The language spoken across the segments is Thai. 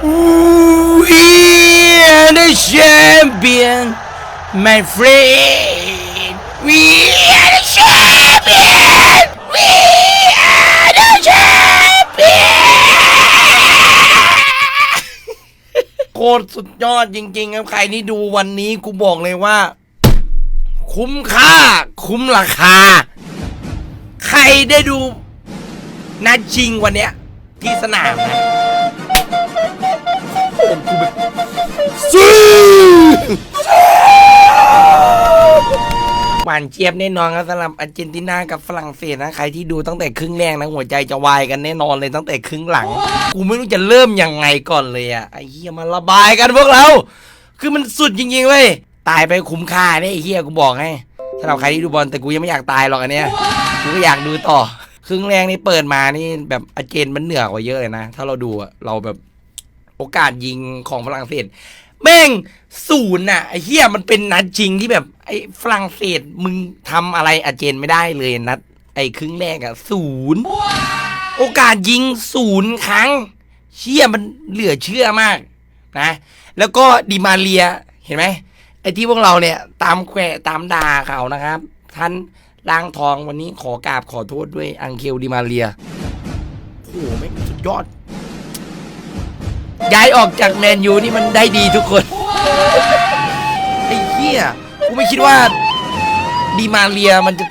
We are the champion, my friend. We are the champion. We are the champion. โคตรสุดยอดจริงๆครับใครที่ดูวันนี้กูบอกเลยว่า คุ้มค่า คุ้มราคา ใครได้ดูนัดชิงวันเนี้ยที่สนามนะ อ้โหกูแบบซื้อหวานเจี๊ยบแน่นอนครับสำหรับอาร์เจนตินากับฝรั่งเศสนะใครที่ดูตั้งแต่ครึ่งแรกนะหัวใจจะวายกันแน่นอนเลยตั้งแต่ครึ่งหลังกูไม่รู้จะเริ่มยังไงก่อนเลยอะไอ้เหี้ยมาระบายกันพวกเรา คือมันสุดจริงๆเว้ยตายไปคุ้มค่าเนี่ยไอ้เหี้ยกูบอกให้สำหรับใครที่ดูบอลแต่กูยังไม่อยากตายหรอกอันเนี้ยกูก็อยากดูต่อครึ่งแรกนี่เปิดมานี่แบบอาเจนมันเหนือกว่าเยอะเลยนะ ถ้าเราดูอะเราแบบ โอกาสยิงของฝรั่งเศส แม่งศูนย์น่ะไอ้เหี้ยมันเป็นนัดจริงที่แบบ ไอ้ฝรั่งเศสมึงทำอะไรอาเจนไม่ได้เลยนัด ไอ้ครึ่งแรกอะศูนย์โอกาสยิงศูนย์ครั้ง เชี่ยมันเหลือเชื่อมากนะ แล้วก็ดิมาเรียเห็นไหมไอ้ที่พวกเราเนี่ย ตามแขวตามด่าเขานะครับ ท่านล่างทองวันนี้ขอกราบขอโทษด้วยอังเคลดิมาเรียโอ้โหไม่งสุดยอด ย้ายออกจากแมนยูนี่มันได้ดีทุกคน ไอ้เหี้ยกูไม่คิดว่าดิมาเรียมันจะ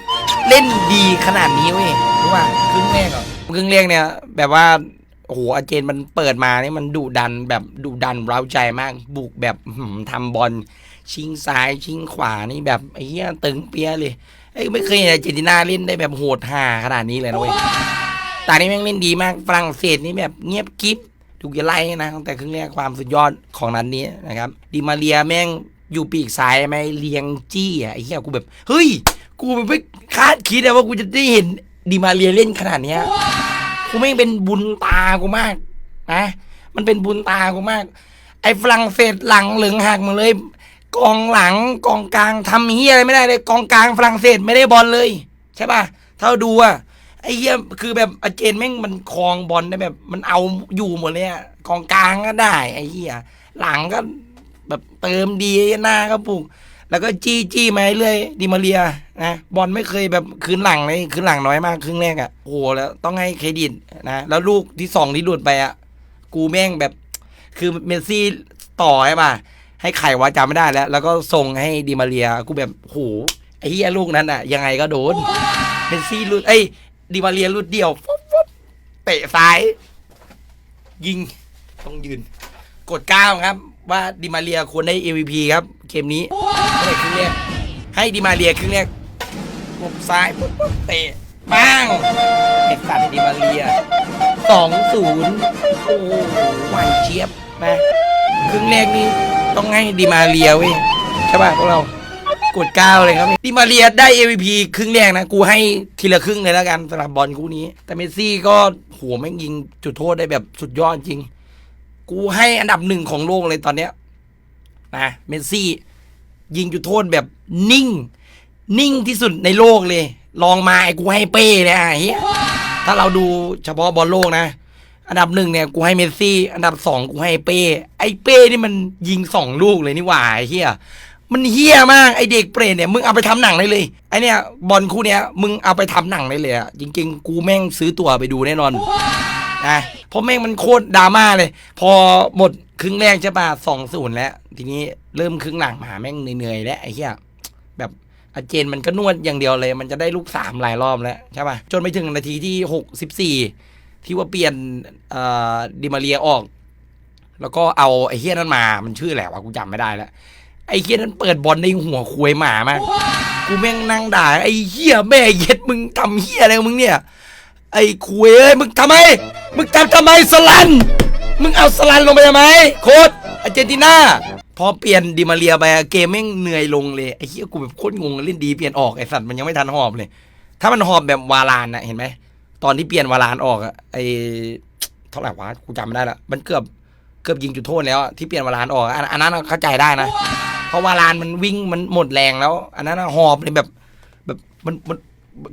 เล่นดีขนาดนี้เว้ยรู้ป่ะครึ่งแรกอะครึ่งแรกเนี่ย แบบว่าโอ้โหอาเจนมันเปิดมานี่มันดุดันแบบดุดันเร้าใจมาก บุกแบบอื้อหือทำบอลชิงซ้ายชิงขวานี่แบบไอ้เหี้ยตึงเปียเลยไอ้ไม่เคยเห็นอาร์เจนตินาเล่นได้แบบโหดห่าขนาดนี้เลยนะเว้ยแต่นี่แม่งเล่นดีมากฝรั่งเศสนี่แบบเงียบกิ๊บ ถูกจะไล่นะตั้งแต่ครึ่งแรกความสุดยอดของนัดนนี้นะครับดิมาเรียแม่งอยู่ปีกซ้ายไหมเลียงจี้อะไอ้เหี้ยกูแบบ เฮ้ย กูไม่คาดคิดอะว่ากูจะได้เห็นดิมาเรียเล่นขนาดเนี้ยกูแม่งเป็นบุญตากูมากนะมันเป็นบุญตากูมาก ไอ้ฝรั่งเศสหลังเหลืองหักมาเลย กองหลังกองกลางทำเฮียอะไรไม่ได้เลย กองกลางฝรั่งเศสไม่ได้บอลเลย ใช่ป่ะถ้าเราดูอะ ไอ้เฮียคือแบบอาเจนแม่งมันคลองบอลได้แบบ มันเอาอยู่หมดเลยอะกองกลางก็ได้ ไอ้เฮียหลังก็แบบเติมดีหน้าก็ปลุกแล้วก็จี้จี้มาเรื่อยดิมาเรียนะบอลไม่เคยแบบคืนหลังเลยคืนหลังน้อยมากครึ่งแรกอะโอ้โหแล้วต้องให้เครดิตนะแล้วลูกที่สองที่หลุดไปอะกูแม่งแบบ คือเมสซี่ต่อใช่ป่ะให้ไขวาจำไม่ได้แล้ว แล้วก็ส่งให้ดิมาเรียกูแบบโหไอ้เหี้ยลูกนั้นอะยังไงก็โดนเมสซี่หลุดเอ้ ดิมาเรียหลุดเดียวฟุ๊บฟุ๊บเตะซ้าย ยิงต้องยืน กดก้าวครับ ว่าดิมาเรียควรได้ MVP ครับ เกมนี้ครึ่งแรกให้ดิมาเรียครึ่งแรกปุ๊บซ้ายปุ๊บปุ๊บเตะปังไอ้สัตว์ดิมาเรียสองศูนย์โอ้โหหวานเจี๊ยบนะครึ่งแรกนี้ต้องให้ดิมาเรียเว้ยใช่ป่ะพวกเรา กดก้าวเลยครับดิมาเรียได้ MVP ครึ่งแรกนะ กูให้ทีละครึ่งเลยแล้วกันสำหรับบอลคู่นี้ แต่เมสซี่ก็โหัวแม่งยิงจุดโทษได้แบบสุดยอดจริง กูให้อันดับหนึ่งของโลกเลยตอนเนี้ยนะเมสซี่ ยิงจุดโทษแบบนิ่ง นิ่งที่สุดในโลกเลย ลองมาไอ้กูให้เป้เลยอะเฮียถ้าเราดูเฉพาะบอลโลกนะอันดับหนึ่งเนี่ยกูให้เมสซี่ อันดับสองกูให้เป้ ไอ้เป้นี่มันยิงสองลูกเลยนี่หว่าไอ้เฮีย มันเฮี้ยมากไอเด็กเปรตเนี่ยมึงเอาไปทำหนังได้เลยไอเนี่ยบอลคู่เนี้ยมึงเอาไปทำหนังได้เลยอะจริง ๆ กูแม่งซื้อตั๋วไปดูแน่นอนนะเพราะแม่งมันโคตรดราม่าเลย พอหมดครึ่งแรกใช่ป่ะสองศูนย์แล้ว ทีนี้เริ่มครึ่งหลังมาแม่งเหนื่อยๆแล้วไอ้เหี้ยแบบอาเจนมันก็นวดอย่างเดียวเลย มันจะได้ลูกสามหลายรอบแล้วใช่ป่ะจนไปถึงนาทีที่หกสิบสี่ที่ว่าเปลี่ยนดิมาเรียออก แล้วก็เอาไอ้เฮี้ยนั้นมา มันชื่ออะไรวะกูจำไม่ได้แล้ว ไอ้เฮี้ยนั้นเปิดบอลในหัวควยหมามากกูแม่งนั่งด่าไอ้เฮี้ยแม่เย็ดมึงทำเฮี้ยอะไรมึงเนี่ย ไอ้ควยเอ้ยมึงทำไม มึงทำทำไมสลัน มึงเอาสลันลงไปทำไม โค้ดอาร์เจนตินาพอเปลี่ยนดิมาเรียไปเกมแม่งเหนื่อยลงเลยไอ้เหี้ยกูแบบโคตรงงเล่นดีเปลี่ยนออกไอ้สัตว์มันยังไม่ทันหอบเลย ถ้ามันหอบแบบวาลานนะเห็นไหมตอนที่เปลี่ยนวาลานออกอะไอเท่าไหร่วะกูจำไม่ได้ละมันเกือบเกือบยิงจุดโทษแล้ว ที่เปลี่ยนวาลานออกอันนั้นเข้าใจได้นะ เพราะว่าลานมันวิ่งมันหมดแรงแล้ว อันนั้นหอบเลยแบบแบบมันมัน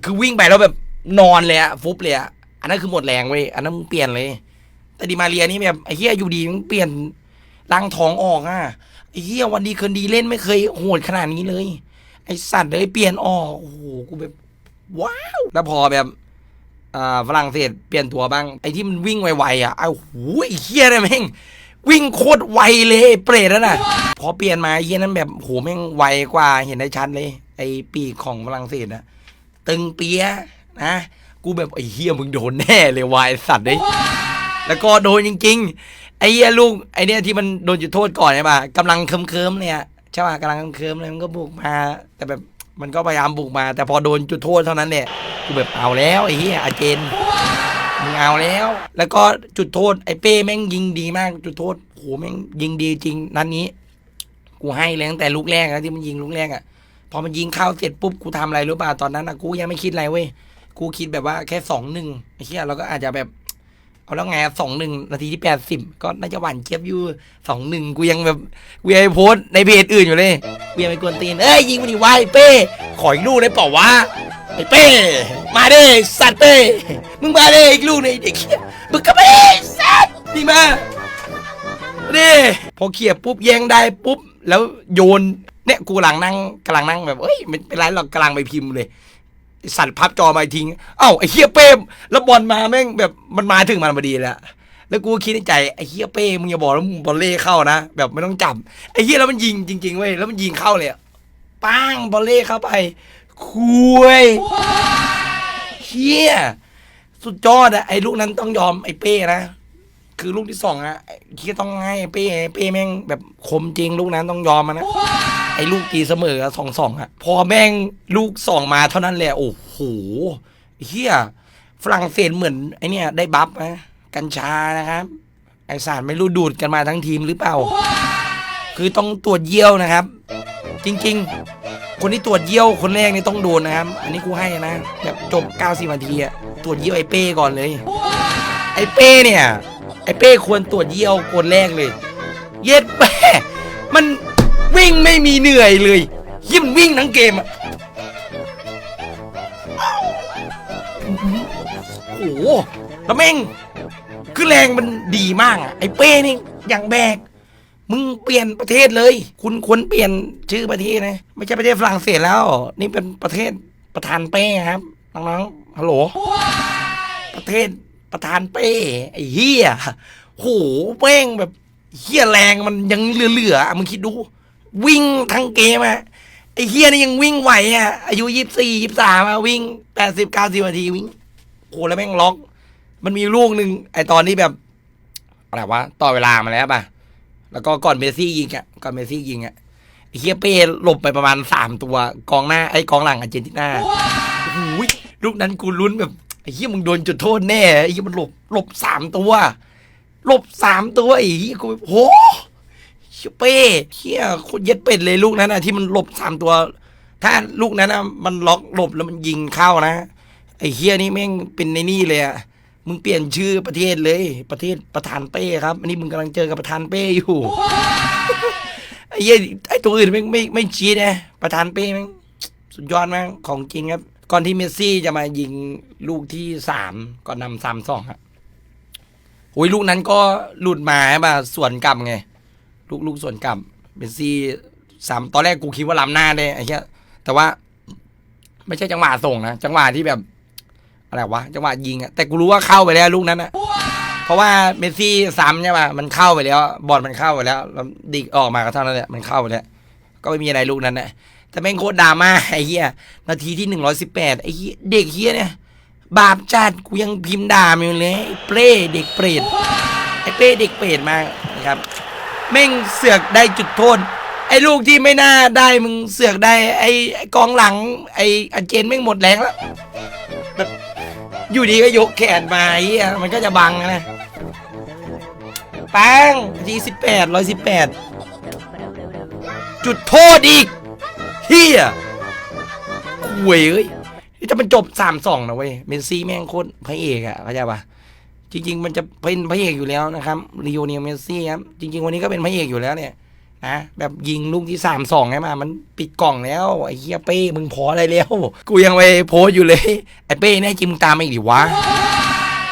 คือวิ่งไปแล้วแบบนอนเลยอะฟุบเลยอะอันนั้นคือหมดแรงเว้ยอันนั้นมึงเปลี่ยนเลย แต่ดิมาเรียนี่แบบไอ้เหี้ยอยู่ดีมันเปลี่ยนรังท้องออกอะไอ้เหี้ยวันดีคืนดีเล่นไม่เคยโหดขนาดนี้เลย ไอ้สัตว์เลยเปลี่ยนออกโอ้โหกูแบบว้าวแล้วพอแบบอ่าฝรั่งเศสเปลี่ยนตัวบ้างไอ้ที่มันวิ่งไวๆอะไอ้โหไอ้เหี้ยเนี่ยแม่ง วิ่งโคตรไวเลยไอ้เปรตนั่นน่ะ พอเปลี่ยนมาไอ้เหี้ยนั้นแบบโหแม่งไวกว่าเห็นได้ชัดเลย ไอ้ปีกของฝรั่งเศสนะตึงเปียะนะ กูแบบไอ้เหี้ยมึงโดนแน่เลยวายสัตว์เลยแล้วก็โดนจริงๆ ไอ้เหี้ยลูกไอ้เนี่ยที่มันโดนจุดโทษก่อนใช่ป่ะกำลังเคิมๆเนี่ยใช่ป่ะกำลังเคิมๆเลยมันก็บุกมา แต่แบบมันก็พยายามบุกมา แต่พอโดนจุดโทษเท่านั้นเนี่ยกูแบบเอาแล้วไอ้เหี้ยอาเจน มึงเอาแล้ว แล้วก็จุดโทษไอ้เป้แม่งยิงดีมาก จุดโทษโหแม่งยิงดีจริงนัดนนี้ กูให้เลยตั้งแต่ลูกแรกนะที่มันยิงลูกแรกอะพอมันยิงเข้าเสร็จปุ๊บกูทำอะไรรู้ป่ะตอนนั้นอะกูยังไม่คิดอะไรเว้ยกูคิดแบบว่าแค่สองหนึ่งไอ้เหี้ยเราก็อาจจะแบบเอาแล้วไงสองหนึ่งนาทีที่แปดสิบก็น่าจะหวานเจี๊ยบอยู่สองหนึ่งกูยังแบบกูยังไปโพสในเพจอื่นอยู่เลยกูยังไปกวนตีนเอ้ยยิงมันดิวายเป้ขออีกลูกได้เปล่าวะ ไอ้เป้มาเด้สัตว์เป้มึงมาเด้อีกลูกหนึงไอ้เด็กเหี้ยมึงก็มาเด้สัตว์นี่มานี่พอเขี่ยปุ๊บแย่งได้ปุ๊บ แล้วโยนเนี่ยกูกำลังนั่งกำลังนั่งแบบเอ้ยไม่เป็นไรหรอกกำลังไปพิมพ์เลยสั่นพับจอมาทิ้งเอ้าไอ้เฮียเป้แล้วบอลมาแม่งแบบมันมาถึงมันพอดีแล้วแล้วกูคิดในใจไอ้เฮียเป้มึงอย่าบอกแล้วมึงบอลเล่เข้านะแบบไม่ต้องจับไอ้เฮียแล้วมันยิงจริงๆเว้ยแล้วมันยิงเข้าเลยอะป้างบอลเล่เข้าไป คุยเฮียสุดยอดอะไอ้ลูกนั้นต้องยอมไอ้เป้นะ คือลูกที่สองอะเฮียต้องให้ไอ้เป้ไอ้เป้แม่งแบบคมจริงลูกนั้นต้องยอมมันนะ ไอ้ลูกตีเสมอสองสองอะพอแม่งลูกสองมาเท่านั้นแหละโอ้โหเฮียฝรั่งเศสเหมือนไอเนี่ย ได้บัฟนะกัญชานะครับ ไอสารไม่รู้ดูดกันมาทั้งทีมหรือเปล่า คือต้องตรวจเยี่ยวนะครับ จริง ๆ คนที่ตรวจเยี่ยวคนแรกนี่ต้องโดนนะครับ อันนี้กูให้นะ แบบจบ 90นาทีอะตรวจเยี่ยวไอเป้ก่อนเลย ไอเป้เนี่ย ไอเป้ควรตรวจเยี่ยวคนแรกเลย เย็ดแม่มันวิ่งไม่มีเหนื่อยเลยยิ่มวิ่งทั้งเกมอะโอ้โหแล้วแม่งคือแรงมันดีมากอะไอ้เป้นี่อย่างแบก มึงเปลี่ยนประเทศเลย คุณควรเปลี่ยนชื่อประเทศนะ ไม่ใช่ประเทศฝรั่งเศสแล้ว นี่เป็นประเทศประธานเป้ครับน้องๆฮัลโหล ประเทศประธานเป้ไอ้เฮียโหแม่งแบบเฮียแรงมันยังเหลือๆมึงคิดดู วิ่งทั้งเกมอะไอ้เฮียนี่ยังวิ่งไหวอะอายุยี่สี่ยี่สามวิ่งแปดสิบเก้าสิบนาทีวิ่งโหแล้วแม่งล็อก มันมีลูกหนึ่งไอตอนที่แบบอะไรวะต่อเวลามาแล้วป่ะ แล้วก็ก่อนเมสซี่ยิงอะก่อนเมสซี่ยิงอะไอ้เฮียเป้หลบไปประมาณสามตัวกองหน้าไอ้กองหลังอาร์เจนตินาโอ้โหลูกนั้นกูลุ้นแบบไอ้เฮียมึงโดนจุดโทษแน่ไอ้เฮียมันหลบหลบสามตัวหลบสามตัวไอ้เฮียกูแบบโหเชี่ยเป้เฮียโคตรเย็ดเป็ดเลยลูกนั้นนะที่มันหลบสามตัว ถ้าลูกนั้นนะมันล็อกหลบแล้วมันยิงเข้านะไอ้เฮียนี่แม่งเป็นในนี่เลยอะ มึงเปลี่ยนชื่อประเทศเลย ประเทศประธานเป้ครับอันนี้มึงกำลังเจอกับประธานเป้อยู่ไอ้เฮียไอ้ตัวอื่นแม่งไม่ไม่ชี้นะประธานเป้แม่งสุดยอดมากของจริงครับ ก่อนที่เมสซี่จะมายิงลูกที่สามก่อนนำสามสองครับโอ้ยลูกนั้นก็หลุดมาใช่ป่ะสวนกลับไง ลูกลูกส่วนกลับเมสซี่สามตอนแรกกูคิดว่าล้ำหน้าได้ไอ้เหี้ยแต่ว่า ไม่ใช่จังหวะส่งนะจังหวะที่แบบ อะไรวะจังหวะยิงอะแต่กูรู้ว่าเข้าไปแล้วลูกนั้นอะเพราะว่าเมสซี่ซ้ำใช่ป่ะมันเข้าไปแล้ว บอลมันเข้าไปแล้วแล้วดิกออกมาก็เท่านั้นแหละมันเข้าไปแล้วก็ไม่มีอะไรลูกนั้นนะแต่แม่งโคตรดราม่าไอ้เหี้ยนาทีที่หนึ่งร้อยสิบแปดไอ้เหี้ยเด็กเหี้ยเนี่ยบาปจัดกูยังพิมพ์ด่ามันอยู่เลยไอ้เปรเด็กเปรตไอ้เป้เด็กเปรตมากนะครับแม่งเสือกได้จุดโทษไอ้ลูกที่ไม่น่าได้มึงเสือกได้ไอ้กองหลัง ไอ้อาเจนแม่งหมดแรงแล้ว อยู่ดีก็ยกแขนมาไอ้เหี้ยมันก็จะบังนะแปังทีสิบแปดร้อยสิบแปดจุดโทษอีกเฮียห่วยเอ้ยนี่ถ้ามันจบสามสองนะเว้ยเมนซี่แม่งโคตรพระเอกอะเข้าใจปะจริง ๆ มันจะเป็นพระเอกอยู่แล้วนะครับลีโอเนลเมสซี่ครับจริง ๆ วันนี้ก็เป็นพระเอกอยู่แล้วเนี่ยะแบบยิงลูกที่สามสองไงมา มันปิดกล่องแล้ว ไอ้เฮียเป้มึงพออะไรแล้ว กูยังไปโพสอยู่เลย ไอ้เป้แน่จริงมึงตามมาอีกดิวะ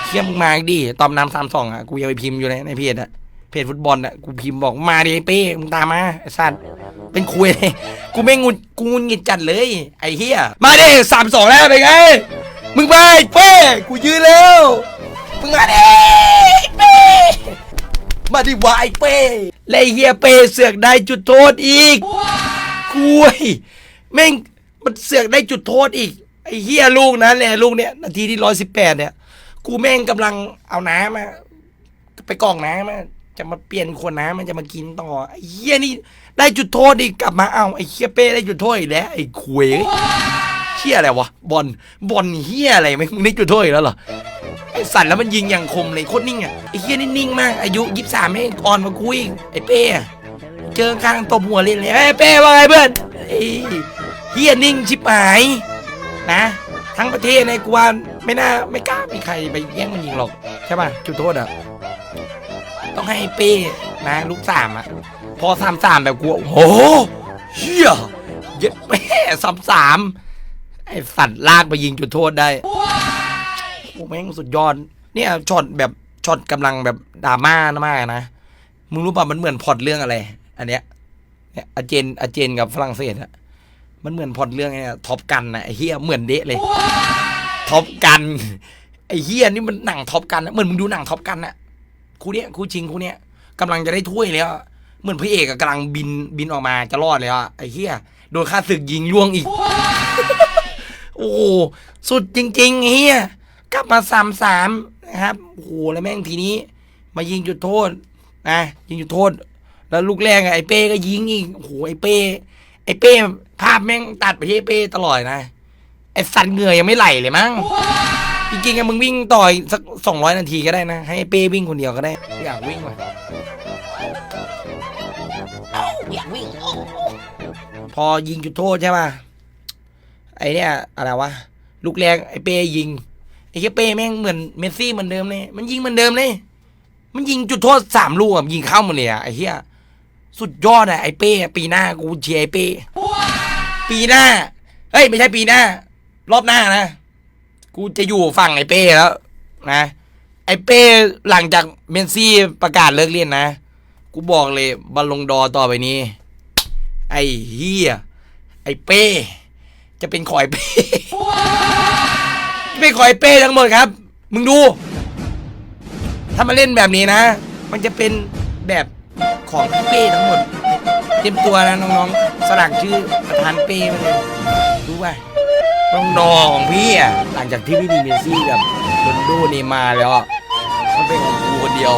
เขี้ยมงมาดิตอมน้ำสามสองอะกูยังไปพิมพ์อยู่เลยในเพจอะเพจฟุตบอลอะกูพิมพ์บอกมาดิไอ้เป้มึงตามมาไอ้สัตว์เป็นคุยเลยกูไม่งุนกูงุนงิดจัดเลย ไอ้เฮียมาดิสามสองแล้วเป็นไงมึงไปเป้กูยืนแล้วมึงมาดิไอ้เป้ มาดิวะไอ้เป้และเฮียเป้เสือกได้จุดโทษอีกคุยแม่งมันเสือกได้จุดโทษอีกไอ้เฮียลูกนั้นเนี่ยลูกเนี่ยนาทีที่ร้อยสิบแปดเนี่ยกูแม่งกำลังเอาน้ำมาไปกรอกน้ำมาจะมาเปลี่ยนขวดน้ำมันจะมากินต่อไอ้เฮียนี่ได้จุดโทษอีกกลับมาเอาไอ้เฮียเป้ได้จุดโทษอีกแล้วไอ้คุย ฮียอะไรวะบอลบอลเฮียอะไรไม่มึงได้จุดโทษอีกแล้วเหรอไอสัตว์แล้วมันยิงอย่างคมเลยโคตรนิ่งอะไอ้เฮียนี่นิ่งมาก อายุยี่สิบสามไม่อ่อนกว่ากูอีกไอ้เป้เจอข้างตบหัวเล่นเลยเอ้เป้ว่าไงเพื่อนไอ้เฮียนิ่งชิบหายนะ ทั้งประเทศในกวนไม่น่าไม่กล้ามีใครไปแย่งมันยิงหรอกใช่ป่ะจุดโทษอะต้องให้เป้นะลูกสามอะพอสามสามแบบกูโอ้โหเฮียเย็ดแม่สามสาม ไอสัตว์ลากไปยิงจุดโทษได้โอ้แม่งสุดยอด เนี่ยช็อตแบบช็อตกำลังแบบดราม่ามากนะ มึงรู้ป่ะมันเหมือนพอตเรื่องอะไร อันเนี้ยเนี่ยอาเจนอาเจนกับฝรั่งเศสอะมันเหมือนพอตเรื่องไอ้ท็อปกันนะไอ้เฮียเหมือนเดะเลยท็อปกันไอ้เฮียนี่มันหนังท็อปกันนะเหมือนมึงดูหนังท็อปกันอะคู่เนี้ยคู่จริงคู่เนี้ยกำลังจะได้ถ้วยแล้วเหมือนพระเอกกำลังบินบินออกมาจะรอดเลยอะไอ้เฮียโดนฆ่าศึกยิงล่วงอีก อ้โหสุดจริงๆไอ้เฮียกลับมาสามสามนะครับโอ้โหแล้วแม่งทีนี้ มายิงจุดโทษนะยิงจุดโทษ แล้วลูกแรกอะไอ้เป้ก็ยิงอีกโอ้โหไอ้เป้ไอ้เป้ภาพแม่งตัดไปที่ไอ้เป้ตลอดนะไอ้สันเหงื่อยังไม่ไหลเลยมั้งจริงๆอะมึงวิ่งต่อยสักสองร้อยนาทีก็ได้นะ ให้ไอ้เป้วิ่งคนเดียวก็ได้อยากวิ่งว่ะอยากวิ่งพอยิงจุดโทษใช่ป่ะ ไอเนี่ยอะไรวะลูกแรกไอเป้ยิงไอเหี้ยเป้แม่งเหมือนเมสซี่เหมือนเดิมเลยมันยิงเหมือนเดิมเลยมันยิงจุดโทษสามลูกอะยิงเข้าหมดเลยอะไอเหี้ยสุดยอดอะไอเป้ปีหน้ากูเชียร์ไอเป้ปีหน้าเฮ้ยไม่ใช่ปีหน้า รอบหน้านะกูจะอยู่ฝั่งไอเป้แล้ว นะ ไอเป้หลังจากเมนซี่ประกาศเลิกเล่นนะกูบอกเลยบอลลงดอต่อไปนี้ ไอเฮียไอเป้ จะเป็นขอยเป้จะเป็นขอยเป้ทั้งหมดครับ มึงดู ถ้ามาเล่นแบบนี้นะ มันจะเป็นแบบของพี่เป้ทั้งหมด เตรียมตัวนะน้องๆ สลักชื่อประธานเป้มาเลยรู้ป่ะน้องๆของพี่อะหลังจากที่พี่มีเมสซี่กับโรนลโดเนย์มาร์แล้วอะมันเป็นของกูคนเดียว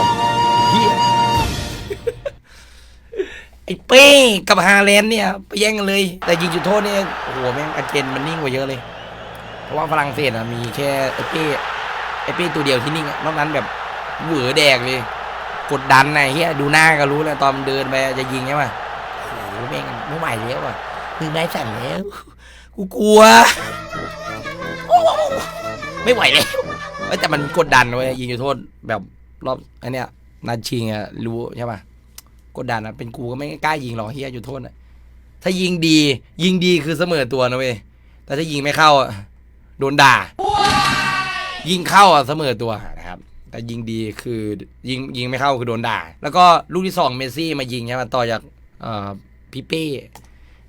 ไอ้เป้กับฮาแลนด์เนี่ยไปแย่งกันเลย แต่ยิงจุดโทษเนี่ยโอ้โหแม่งอาร์เจนมันนิ่งกว่าเยอะเลย เพราะว่าฝรั่งเศสอะมีแค่ไอ้เป้ไอ้เป้ตัวเดียวที่นิ่งอะนอกนั้นแบบเหวอแดกเลยกดดันไอ้เฮียดูหน้าก็รู้แล้วตอนเดินไปจะยิงใช่ป่ะโอ้โหแม่งไม่ไหวแล้วอะมือไม้สั่นแล้วกูกลัว ไม่ไหวแล้วเอ้ยแต่มันกดดันเว้ยยิงจุดโทษแบบรอบอันเนี้ยนัดชิงอะรู้ใช่ป่ะ กดดันอะเป็นกูก็ไม่กล้ายิงหรอกเฮียจุดโทษอะถ้ายิงดี ยิงดีคือเสมอตัวนะเว้ยแต่ถ้ายิงไม่เข้าอะโดนด่า ยิงเข้าอะเสมอตัวนะครับ แต่ยิงดีคือยิงยิงไม่เข้าคือโดนด่า แล้วก็ลูกที่สองเมสซี่มายิงใช่ไหมต่อจากเอ่อพี่เป้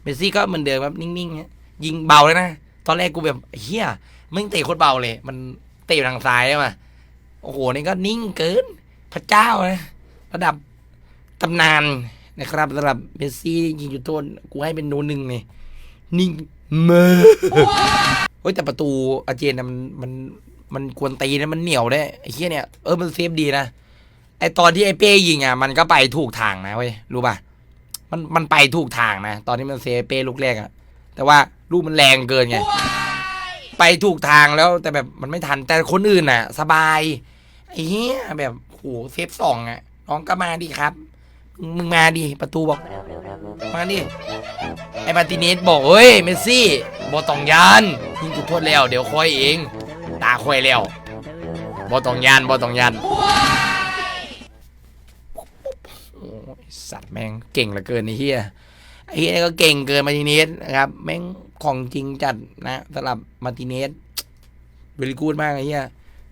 เมสซี่ก็เหมือนเดิมแบบนิ่งๆฮะยิงเบาเลยนะ ตอนแรกกูแบบเฮียมึงเตะโคตรเบาเลย มันเตะทางซ้ายใช่ไหมโอ้โหนี่ก็นิ่งเกิน พระเจ้านะระดับ ตำนานนะครับสำหรับเมสซี่ยิงจุดโทษกูให้เป็นโนหนึ่งเลยนิ่งเมอเฮ้ยแต่ประตูอาร์เจนนะมันมันมันกวนตีนะมันเหนียวได้ไอ้เหี้ยเนี่ยเออมันเซฟดีนะไอตอนที่ไอเป้ยิงอะมันก็ไปถูกทางนะเว้ยรู้ป่ะมันมันไปถูกทางนะ ตอนที่มันเซฟเป้ลูกแรกอะ แต่ว่าลูกมันแรงเกินไงไปถูกทางแล้วแต่แบบมันไม่ทันแต่คนอื่นน่ะ สบายไอ้เหี้ยแบบโหเซฟสองอะน้องก็มาดิครับ มึงมาดิประตูบอก มาดิไอ้มาร์ติเนสบอกเฮ้ยเมสซี่บอต้องยานยิงจุดโทษแล้ว เดี๋ยวคอยเอง ตาควยแล้วบอต้องยานบอต้องยานโอ้ยสัตว์แม่งเก่งเหลือเกินไอ้เฮียไอ้เฮียนี่ก็เก่งเกินมาร์ติเนสนะครับแม่งของจริงจัดนะสำหรับมาร์ติเนสเวลิกูดมากไอ้เฮีย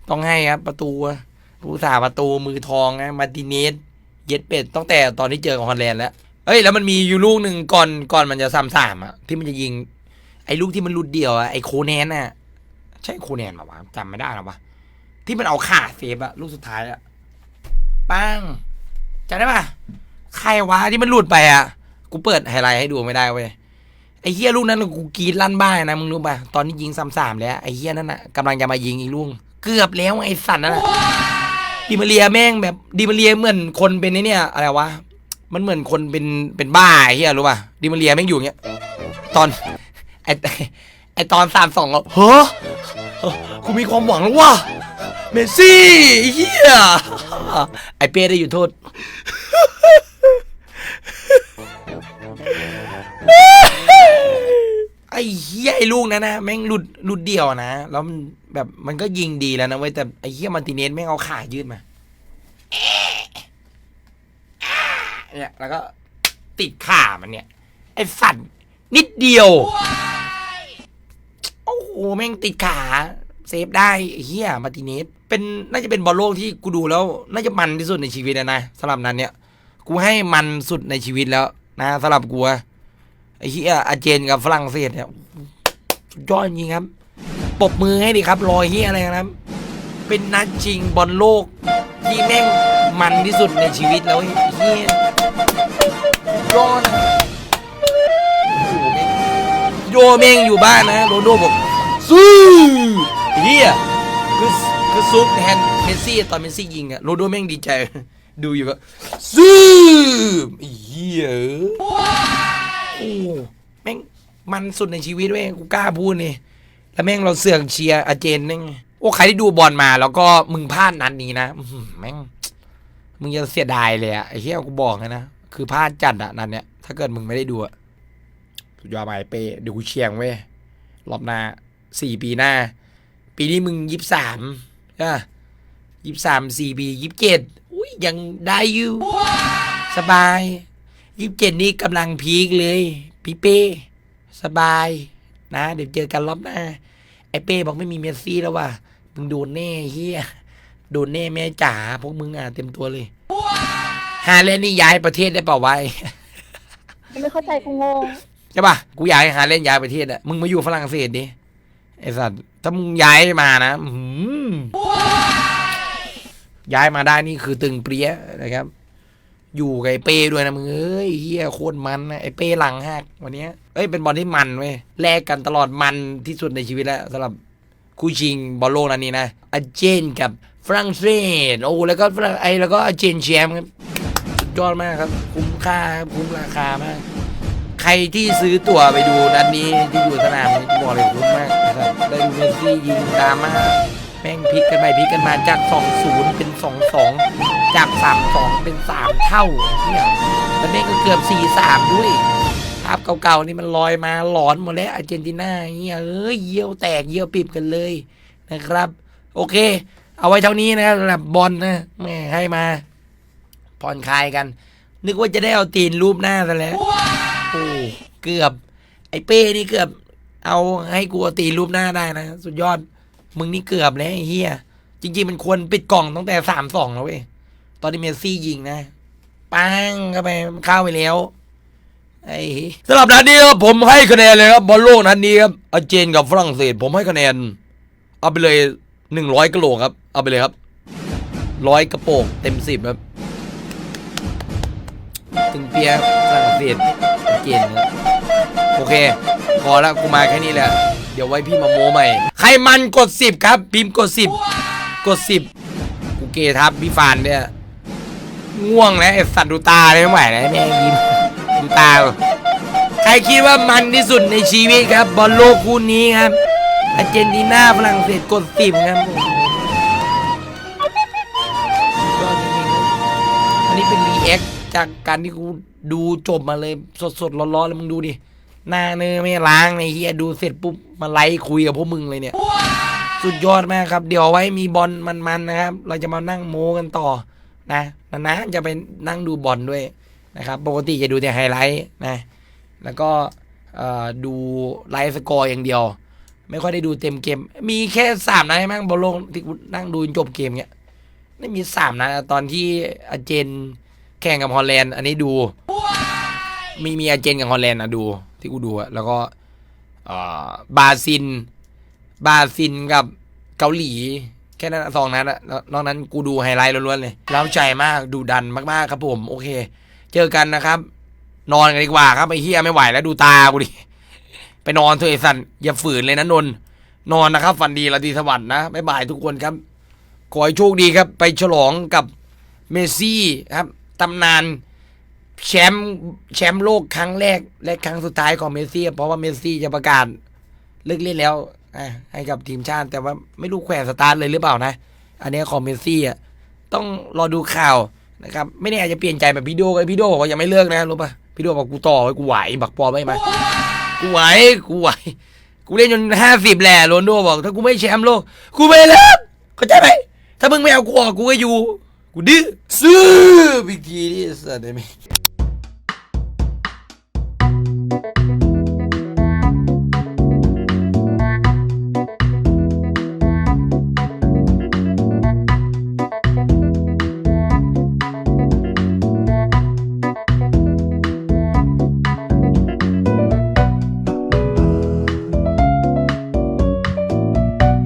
ต้องให้ครับประตูผู้สาประตูมือทองนะมาร์ติเนส เย็ดเป็ดตั้งแต่ตอนที่เจอกับฮอลแลนด์แล้วเอ้ยแล้วมันมีอยู่ลูกหนึ่งก่อนก่อนมันจะซ้ำสามอะที่มันจะยิง ไอ้ลูกที่มันหลุดเดียวอะไอ้โคแนนน่ะใช่โคแนนป่าวะจำไม่ได้หรอวะที่มันเอาขาเซฟอะลูกสุดท้ายอะปังจำได้ปะใครวะที่มันหลุดไปอะกูเปิดไฮไลท์ให้ดูไม่ได้เว้ยไอ้เฮียลูกนั้นกูกรีดลั่นบ้านนะมึงรู้ป่ะตอนนี้ยิงซ้ำสามแล้วไอ้เฮียนั่นน่ะกำลังจะมายิงอีกลูกเกือบแล้วไอ้สัตว์นั่นน่ะ ดิมาเรียแม่งแบบดิมาเรียเหมือนคนเป็นไอเนี่ยอะไรวะมันเหมือนคนเป็นเป็นบ้าไอ้เฮียรู้ป่ะดิมาเรียแม่งอยู่อย่างเงี้ยตอนไอไอตอนสามสองเฮ้อกูมีความหวังแล้วว่ะเมสซี่ไอ้เฮียไอเป้ได้อยู่โทษ ไอ้เหี้ยไอ้ลูกนั้นนะแม่งหลุดหลุดเดี่ยวนะ แล้วมันแบบมันก็ยิงดีแล้วนะเว้ยแต่ไอ้เหี้ยมาร์ติเนสแม่งเอาขายืดมาเนี่ยแล้วก็ติดขามันเนี่ย ไอ้สัตว์นิดเดียว โอ้โหแม่งติดขา เซฟได้เหี้ยมาติเนสเป็นน่าจะเป็นบอลโลกที่กูดูแล้ว น่าจะมันที่สุดในชีวิตแล้วนะสำหรับนั้นเนี่ย กูให้มันสุดในชีวิตแล้วนะสำหรับกูอะ ไอ้เหี้ยอาเจนกับฝรั่งเศสเนี่ยสุดยอดจริงครับปบมือให้ดิครับรอยเหี้ยอะไรนะครับ เป็นนัดชิงบอลโลก ที่แม่งมันที่สุดในชีวิตแล้วเหี้ยยอดอะโอ้โหแม่งโยแม่งอยู่บ้านนะโรนโดบอกสู้เหี้ยคือคือซุปแทนเมสซี่ตอนเมสซี่ยิงอะโรนโดแม่งดีใจ ดูอยู่ก็ซูมไอ้เหี้ย โอ้แม่งมันสุดในชีวิตเว้ยกูกล้าพูดนี่แล้วแม่งเราเสือกเชียร์อาเจนนี่งโอ้ใครที่ดูบอลมา แล้วก็มึงพลาดนัดนี้นะแม่งมึงจะเสียดายเลยอะไอ้เหี้ยกูบอกเลยนะคือพลาดจัดอะนัดเนี้ยถ้าเกิดมึงไม่ได้ดูอะสุดยอดไปเปเดี๋ยวกูเชียงเว้ยรอบหน้าสี่ปีหน้า ปีนี้มึงยี่สิบสามอะยี่สิบสามสี่ปียี่สิบเจ็ดอุ้ยยังได้อยู่ สบาย ยี่สิบเจ็ดนี่กำลังพีคเลย พี่เป้ สบาย นะ เดี๋ยวเจอกันรอบหน้า ไอ้เป้บอกไม่มีเมสซี่แล้วว่ะมึงโดนแน่เฮียโดนแน่แม่จ๋าพวกมึงอะเต็มตัวเลยฮาเลนด์นี่ย้ายประเทศได้เปล่าวะไม่เข้าใจกูงงใช่ป่ะกูอยากให้ฮาเลนด์ย้ายประเทศอะมึงมาอยู่ฝรั่งเศสดิไอสัตว์ถ้ามึงย้ายมานะอื้อหือย้ายมาได้นี่คือตึงเปรี้ยนะครับ อยู่กับไอเป้ด้วยนะมึงเอ้ยเฮียโคตรมันนะไอเป้หลังหักวันนี้เอ้ยเป็นบอลที่มันเว้ยแลกกันตลอดมันที่สุดในชีวิตแล้วสำหรับคู่ชิงบอลโลกนันนี้นะอาเจนกับฝรั่งเศสโอ้แล้วก็ฝรั่งไอแล้วก็อาเจนแชมป์ครับสุดยอดมากครับ คุ้มค่าครับคุ้มราคามาก ใครที่ซื้อตั๋วไปดูนัดนี้ที่อยู่สนามบอกเลยคุ้มมากนะครับได้ดูเมสซี่ยิงดราม่า แม่งพลิกกันไปพลิกกันมาจาก 2-0 เป็น 2-2 จาก 3-2 เป็น 3 เท่าเนี่ยแล้วแม่งก็เกือบ 4-3 ด้วย ภาพเก่าๆนี่มันลอยมาหลอนหมดแล้วอาร์เจนตินาเงี้ยเอ้ยเยี่ยวแตกเยี่ยวปิบกันเลยนะครับ โอเค เอาไว้เท่านี้นะครับสำหรับบอลนะแม่ให้มาผ่อนคลายกัน นึกว่าจะได้เอาตีนรูปหน้าซะแล้วโอ้เกือบ ไอ้เป้นี่เกือบ เอาให้กูเอาตีรูปหน้าได้นะ สุดยอด มึงนี่เกือบแล้วไอ้เฮียจริง ๆ มันควรปิดกล่องตั้งแต่สามสองแล้วเว้ยตอนที่เมสซี่ยิงนะ ปังเข้าไปมันเข้าไปแล้วไอ้สำหรับนัดนี้ครับผมให้คะแนนเลยครับบอลโลกนัดนี้ครับอาร์เจนกับฝรั่งเศส ผมให้คะแนน เอาไปเลยหนึ่งร้อยกระโหลกครับ เอาไปเลยครับร้อยกระโปงเต็มสิบครับถึงเปียฝรั่งเศสเกณฑ์ครับโอเค พอแล้วกูมาแค่นี้แหละ เดี๋ยวไว้พี่มาโมใหม่ ใครมันกดสิบครับพิมพ์กดสิบกดสิบกูเกทับพี่ฟานเนี่ยง่วงแล้วไอ้สัตว์ดูตาเลยไม่ไหวแล้วแม่ยิ้มดูตา ใครคิดว่ามันที่สุดในชีวิตครับ บอลโลกคู่นี้ครับอาร์เจนตินาฝรั่งเศสกดสิบครับผมยอดจริงๆครับอันนี้เป็นรีแอคจากการที่กูดูจบมาเลยสดๆร้อนๆเลยมึงดูดิ หน้าเนื้อไม่ล้างในเฮียดูเสร็จปุ๊บมาไลฟ์คุยกับพวกมึงเลยเนี่ย สุดยอดมากครับ เดี๋ยวไว้มีบอลมันๆนะครับ เราจะมานั่งโม้กันต่อนะนานๆจะไปนั่งดูบอลด้วยนะครับ ปกติจะดูแต่ไฮไลท์นะ แล้วก็ดูไลฟ์สกอร์อย่างเดียว ไม่ค่อยได้ดูเต็มเกม มีแค่สามนัดมั้งบอลโลกที่นั่งดูจบเกมเนี้ยไม่มีสามนัดตอนที่อาเจนแข่งกับฮอลแลนด์ อันนี้ดู มีมีอาเจนกับฮอลแลนด์อะดู ที่กูดูอะแล้วก็บราซินบราซินกับเกาหลี แค่นั้นสองนั้นอะนอกนั้นกูดูไฮไลท์ล้วนๆเลยเล้าใจมากดูดันมากๆครับผม โอเค เจอกันนะครับ นอนกันดีกว่าครับไอ้เฮียไม่ไหวแล้วดูตากูดิไปนอนเถอะไอ้สันอย่าฝืนเลยนะนนนอนนะครับฝันดีราตรีสวัสดิ์นะบ๊ายบายทุกคนครับ ขอให้โชคดีครับ ไปฉลองกับเมซี่ครับตำนาน แชมป์แชมป์โลกครั้งแรก และครั้งสุดท้ายของเมสซี่ เพราะว่าเมสซี่จะประกาศเลิกเล่นแล้วอให้กับทีมชาติ แต่ว่าไม่รู้แขวนสตาร์ทเลยหรือเปล่านะ อันนี้ของเมสซี่อะต้องรอดูข่าวนะครับ ไม่แน่อาจจะเปลี่ยนใจแบบพี่โดก็พี่โดบอกว่ายังไม่เลิกนะรู้ป่ะพี่โดบอกกูต่อไว้กูไหวบักปอไม่มากูไหวกูไหวกูเล่นจนห้าสิบแหละโรนโดบอก ถ้ากูไม่แชมป์โลก กูไม่เลิกเข้าใจไหมถ้ามึงไม่เอากูออกกูก็อยู่ กูดื้อซื้อบิกินี่สัตว์ได้ไหม